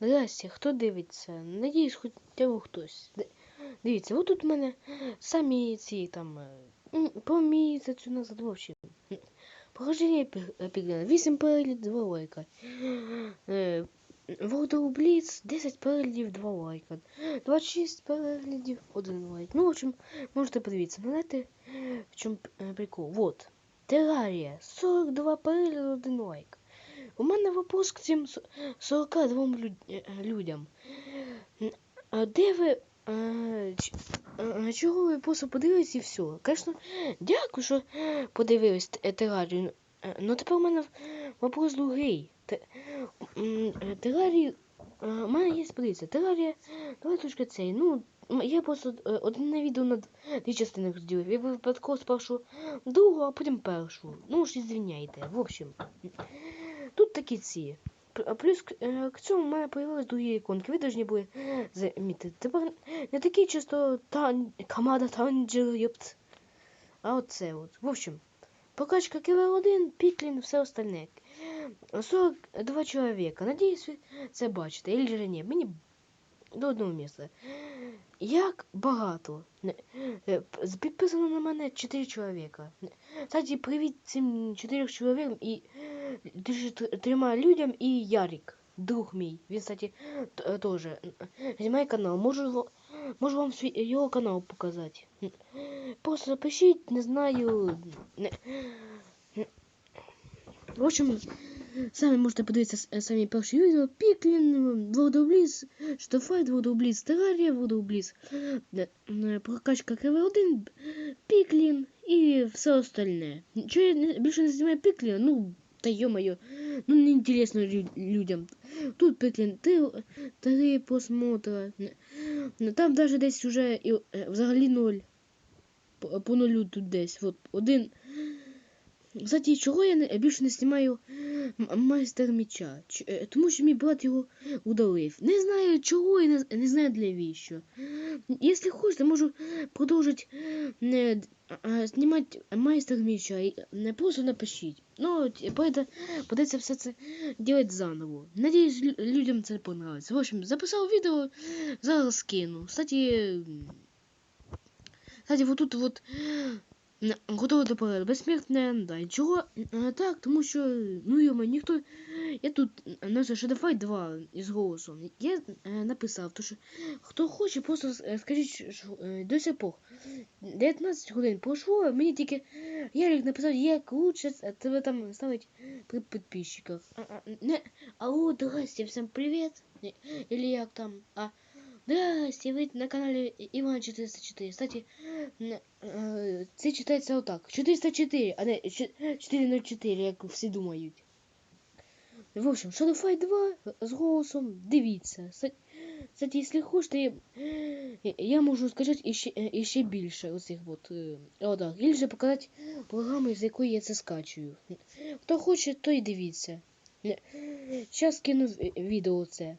Здрасте, хто дивиться? Надіюсь, хоча б хтось. Дивіться, от тут в мене самі ці там е, по місяцю назад, в общем. Походження піглина, 8 переглядів, 2 лайка. Е, Вордоу Бліц, 10 переглядів, 2 лайка. 26 переглядів, 1 лайк. Ну, в общем, можете подивитися. Ну, знаєте, в чому е, прикол? Вот. Терарія, 42 перегляди, 1 лайк. У мене вопрос к цим 42 люд- е, людям. А де ви. е, е, Чого ви просто подивились і все? Звісно, дякую, що подивились т- терарію. Е, Ну тепер у мене вопрос другий. Те- м, е, Терарію. е, У мене є подивіться, терарія 2.c. Ну, я просто е, одне відео на дві частини розділив. Я випадково спершу другу, а потім першу. Ну ж і звиняйте. В общем. Тут такі ці. Плюс к, е, к цьому в мене появились другі іконки. Ви повинні були замітити. Тепер не такі чисто тан... команда танджер, йопт. А оце от. В общем, прокачка квр 1 Піклін, все остальне. 42 чоловіка. Надіюсь, ви це бачите. Или же ні. Мені до одного місця. Як багато. Е, Підписано на мене 4 чоловіка. Кстати, привіт цим 4 чоловікам і дуже т- трьома людям і Ярик, друг мій. Він, кстати, т- е, теж знімає канал. Можу, ва- можу вам свій, його канал показати. Просто запишіть, не знаю. Не... В общем, самі можете подивитися с- е, самі перші відео. Піклін, Водобліз, Штофайт, Водобліз, Терарія, Водобліз, прокачка КВ1, Піклін і все остальне. Чого я не- більше не знімаю Пікліна? Ну, та йо-моє, ну не інтересно лю- людям. Тут Піклін, ти, три просмотра. Ну, Там навіть десь уже і, е, взагалі ноль. По, по нулю тут десь. От один. Кстати, чого я більше не знімаю майстер меча? Е, тому що мій брат його удалив. Не знаю чого і не, не знаю для віщо. Якщо хочете, можу продовжити не, д- а, знімати майстер меча. І не просто прийде- придеться все це робити заново. Надіюсь, лю- людям це понравиться. В общем, записав відео, зараз скину. Кстати, кстати, вот тут вот м, готове до перегляду. Безсмертне да. Чого е, так? Тому що, ну йома, ніхто. Я тут на Shadow 2 із голосом. Я е, написав, то що хто хоче, просто е, скажіть що, е, до сих пор. 19 годин пройшло, мені тільки Ярик написав, як лучше тебе там ставить при підписчиках. А, а, не, алло, здрасте, всем привет. Е, Или як там, а, Здрасте, ви на каналі Іван 404. Кстати, е, це читається отак. 404, а не 404, як всі думають. В общем, Shadow Fight 2 з голосом дивіться. Кстати, якщо хочете, я, можу скачати іще, е, іще більше оцих от, О, отак. Или же показати програму, з якої я це скачую. Хто хоче, той дивіться. Зараз кину відео це.